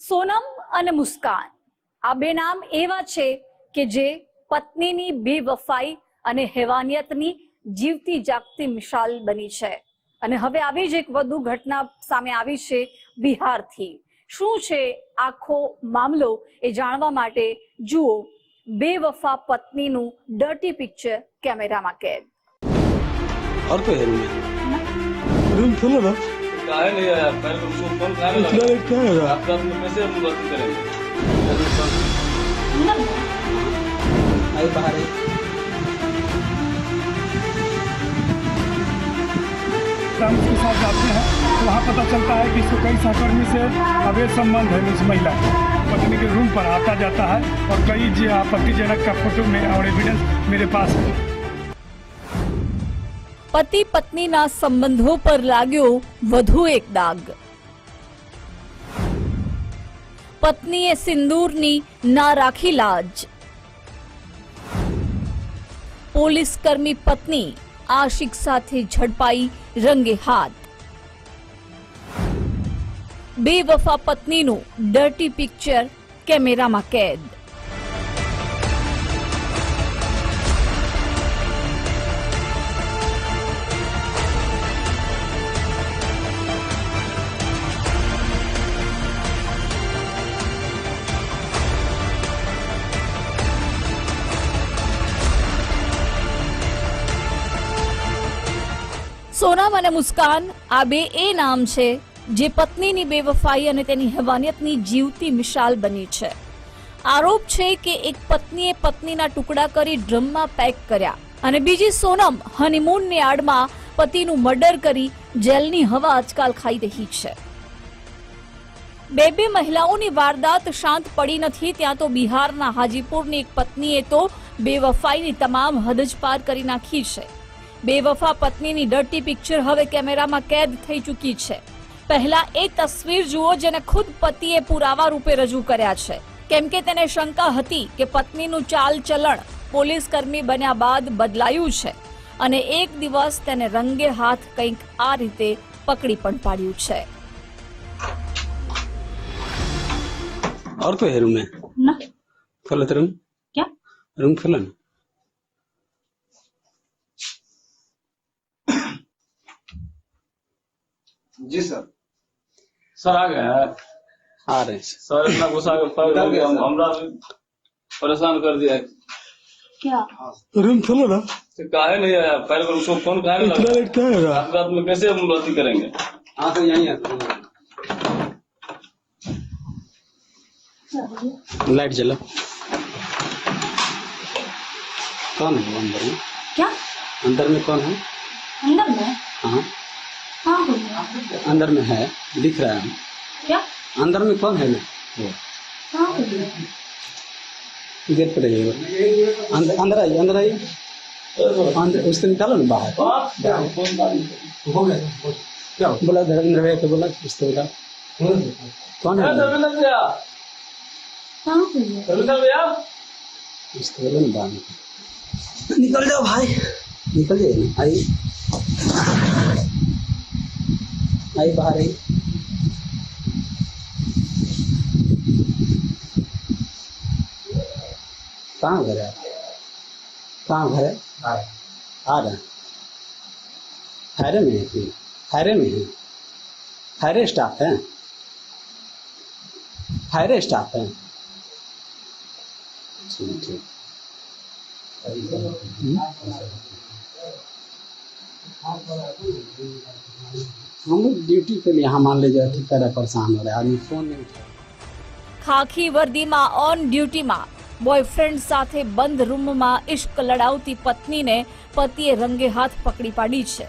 સોનમ અને મુસ્કાન. આ બે નામ એવા છે કે જે પત્નીની બેવફાઈ અને હેવાનિયતની જીવતી જાગતી મિશાલ બની છે. અને હવે આવી જ એક વધુ ઘટના સામે આવી છે બિહારથી. શું છે આખો મામલો એ જાણવા માટે? જુઓ, બેવફા પત્નીનું ડર્ટી પિક્ચર કેમેરામાં કેદ. है काहे नहीं आया पहले तो उसको फ़ोन काहे इतना लेट क्या है आप रात में हम बात करेंगे। आई बाहर हम साथ जाते हैं तो वहाँ पता चलता है कि इसको कई सहकर्मी से अवैध संबंध है इस महिला पत्नी के रूम पर आता जाता है और कई जी आपत्तिजनक का फ़ोटो में और एविडेंस मेरे पास है। પતિ પત્નીના સંબંધો પર લાગ્યો વધુ એક દાગ પત્નીએ સિંદૂરની ના રાખી લાજ. પોલીસ કર્મી પત્ની આશિક સાથે ઝડપાઈ રંગે હાથ. બેવફા પત્નીનું ડર્ટી પિક્ચર કેમેરામાં કેદ. સોનમ અને મુસ્કાન, આ બે એ નામ છે જે પત્નીની બેવફાઈ અને તેની હેવાનિયતની જીવતી મિશાલ બની છે. આરોપ છે કે એક પત્નીએ પત્નીના ટુકડા કરી ડ્રમમાં પેક કર્યા અને બીજી સોનમ હનીમૂનની આડમાં પતિનું મર્ડર કરી જેલની હવા આજકાલ ખાઈ રહી છે. બે બે મહિલાઓની વારદાત શાંત પડી નથી, ત્યાં તો બિહારના હાજીપુરની એક પત્નીએ તો બેવફાઈની તમામ હદ જ પાર કરી નાખી છે. બેવફા પત્નીની ડર્ટી પિક્ચર હવે કેમેરામાં કેદ થઈ ચૂકી છે પહેલા એ તસવીર જુઓ જેને ખુદ પતિએ પુરાવા રૂપે રજૂ કર્યા છે કેમ કે તેને શંકા હતી કે પત્નીનું ચાલ ચલણ પોલીસ કર્મી બન્યા બાદ બદલાયું છે અને એક દિવસ તેને રંગે હાથ કંઈક આ રીતે પકડી પણ પાડ્યું છે और कोई है रूम में ના खोलो तो रूम ક્યાં रूम खोलो ना जी सर। सर आ गए है आ रहे सर इतना गुस्सा के पागल हम हमरा परेशान कर दिया। क्या? रूम खोलो ना। तो काहे नहीं आया? पहले तो उसको फ़ोन काहे इतना लगा लेट क्या है आप रात में कैसे हम बात करेंगे? हाँ तो यहीं है। लाइट जला। कौन है अंदर में? क्या? अंदर में कौन है? अंदर में? हाँ। अंदर में है दिख रहा है। क्या? अंदर में कौन है ना? वो। हाँ? गेट पर रहिएगा अंदर अंदर आइए अंदर आइए। अंदर उसको निकालो ना बाहर। बोला धर्मेंद्र भैया को बोला उसको बोला कौन है? धर्मेंद्र भैया। धर्मेंद्र भैया। उसको बोला ना बाहर। निकल निकल जाओ भाई। निकल जाइए ना आइए। आइए बाहर आइए कहाँ घर है? कहाँ घर है? आ रहे हैं। थायरे में है कि थायरे में है। थायरे स्टाफ है। थायरे स्टाफ है। ठीक ठीक। हम लोग ड्यूटी के लिए यहाँ मान लीजिए ठीक तरह परेशान हो रहे हैं आदमी फोन नहीं उठा ખાખી વર્દીમાં ઓન ડ્યુટીમાં બોયફ્રેન્ડ સાથે બંધ રૂમમાં ઇશ્ક લડાવતી પત્નીને પતિએ રંગે હાથ પકડી પાડી છે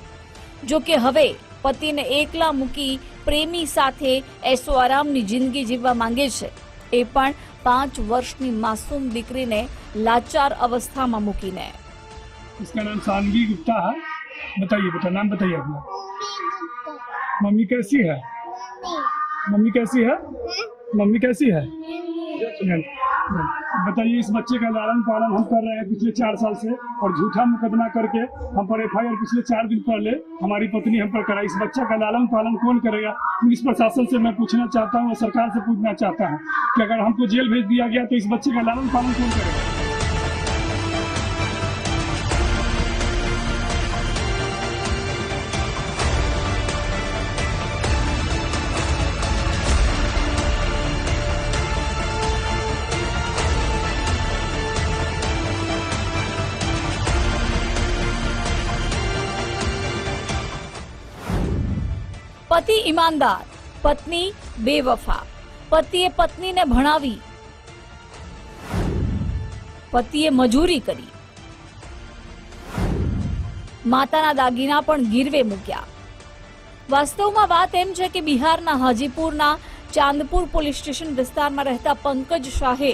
જો કે હવે પતિને એકલા મૂકી પ્રેમી સાથે એસો આરામની જિંદગી જીવવા માંગે છે એ પણ પાંચ વર્ષની માસૂમ દીકરીને લાચાર અવસ્થામાં મૂકીને इसका नाम सानवी गुप्ता है बताइए बेटा नाम बताइए अपना। मम्मी कैसी है? मम्मी। कैसी है? मम्मी कैसी है? बताइए इस बच्चे का लालन पालन हम कर रहे हैं पिछले चार साल से और झूठा मुकदमा करके हम पर एफ़ आई पिछले चार दिन पहले हमारी पत्नी हम पर कराई। इस बच्चा का लालन पालन कौन करेगा? पुलिस प्रशासन से मैं पूछना चाहता हूँ और सरकार से पूछना चाहता हूँ कि अगर हमको जेल भेज दिया गया तो इस बच्चे का लालन पालन कौन करेगा? પતિ ઈમાનદાર, પત્ની બેવફા. પતિએ પત્નીને ભણાવી. પતિએ મજૂરી કરી. માતાના દાગીના પણ ગીરવે મૂક્યા. વાસ્તવમાં વાત એમ છે કે બિહારના હાજીપુરના ચાંદપુર પોલીસ સ્ટેશન વિસ્તારમાં રહેતા પંકજ શાહે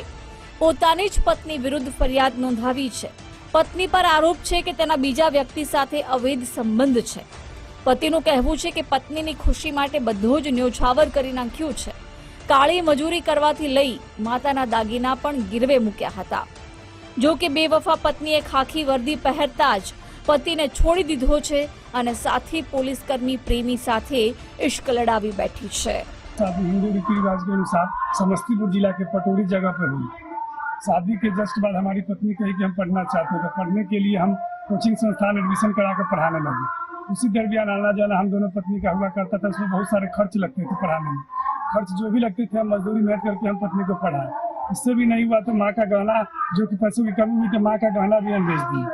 પોતાની જ પત્ની વિરુદ્ધ ફરિયાદ નોંધાવી છે. પત્ની પર આરોપ છે કે તેના બીજા વ્યક્તિ સાથે અવૈધ સંબંધ છે. પતિનું કહેવું છે કે પત્નીની ખુશી માટે બધો જ ન્યોછાવર કરી નાખ્યું છે કાળી મજૂરી કરવાથી લઈ માતાના દાગીના પણ ગીરવે મૂક્યા હતા જો કે બેવફા પત્નીએ ખાખી વર્દી પહેરતા જ પતિને છોડી દીધો છે અને સાથી પોલીસકર્મી પ્રેમી સાથે ઇશ્ક લડાવી બેઠી છે शादी हिंदू रीति रिवाज के अनुसार समस्तीपुर जिला के पटोरी जगह पर हुई शादी के जस्ट बाद हमारी पत्नी कही कि हम पढ़ना चाहते हैं तो पढ़ने के लिए हम कोचिंग संस्थान एडमिशन करा कर पढ़ाने लगे उसी दरमियान आना जाना हम दोनों पत्नी का हुआ करता था, उसमें बहुत सारे खर्च लगते थे पढ़ाने में। खर्च जो भी लगते थे, हम मजदूरी मेहनत करके हम पत्नी को पढ़ाए। इससे भी नहीं हुआ तो माँ का गहना जो कि पैसों की कमी हुई तो माँ का गहना भी हम बेच दिए।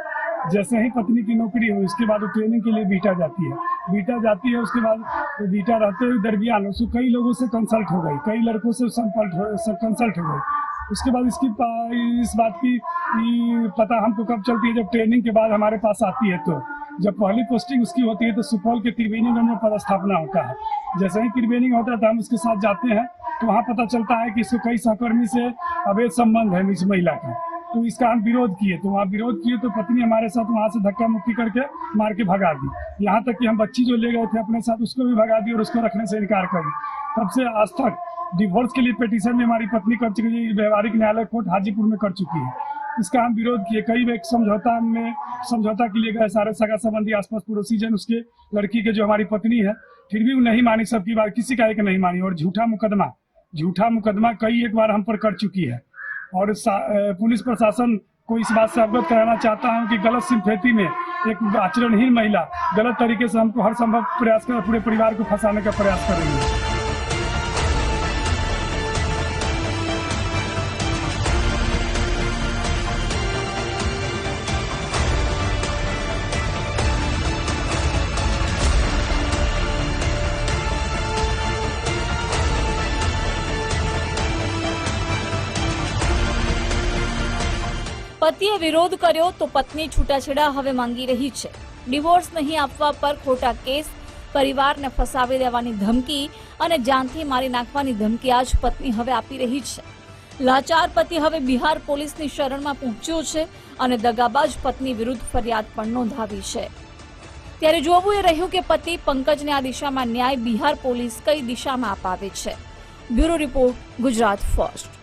जैसे ही पत्नी की नौकरी हुई, उसके बाद वो ट्रेनिंग के लिए बीटा जाती है। बीटा जाती है, उसके बाद वो बीटा रहते हुए दरमियान, उसको कई लोगों से कंसल्ट हो गई, कई लड़कों से संपर्क हो कंसल्ट हो गई। उसके बाद इसकी इस बात की पता हमको कब चलती है, जब ट्रेनिंग के बाद हमारे पास आती है तो। जब पहली पोस्टिंग उसकी होती है तो सुपौल के त्रिवेणी में पदस्थापना होता है। जैसे ही त्रिवेणी होता है तो हम उसके साथ जाते हैं तो वहाँ पता चलता है कि इसको कई सहकर्मी से अवैध संबंध है इस महिला का। तो इसका हम विरोध किए। तो वहाँ विरोध किए तो पत्नी हमारे साथ वहाँ से धक्का मुक्की करके मार के भगा दी। यहाँ तक कि हम बच्ची जो ले गए थे अपने साथ, उसको भी भगा दी और उसको रखने से इनकार कर दी। तब से आज तक डिवोर्स के लिए पिटीशन भी हमारी पत्नी कर चुकी है, व्यवहारिक न्यायालय कोर्ट हाजीपुर में कर चुकी है। इसका हम विरोध किए। कई एक समझौता में, समझौता के लिए गए सारे सगा संबंधी आसपास पड़ोसी जन, उसके लड़की के जो हमारी पत्नी है, फिर भी वो नहीं मानी सबकी बात, किसी का एक नहीं मानी। और झूठा मुकदमा झूठा मुकदमा कई एक बार हम पर कर चुकी है। और पुलिस प्रशासन को इस बात से अवगत कराना चाहता हूँ कि गलत सिंफेती में एक आचरणहीन महिला गलत तरीके से हमको हर संभव प्रयास कर, पूरे परिवार को फंसाने का प्रयास कर પતિએ વિરોધ કર્યો તો પત્ની છૂટાછેડા હવે માંગી રહી છે. ડિવોર્સ નહીં આપવા પર ખોટા કેસ, પરિવારને ફસાવી દેવાની ધમકી અને જાનથી મારી નાખવાની ધમકી આજ પત્ની હવે આપી રહી છે. લાચાર પતિ હવે બિહાર પોલીસની શરણમાં પહોંચ્યો છે અને દગાબાજ પત્ની વિરુદ્ધ ફરિયાદ પણ નોંધાવી છે. ત્યારે જોવું એ રહ્યું કે પતિ પંકજને આ દિશામાં ન્યાય બિહાર પોલીસ કઈ દિશામાં અપાવે છે. Bureau report Gujarat first.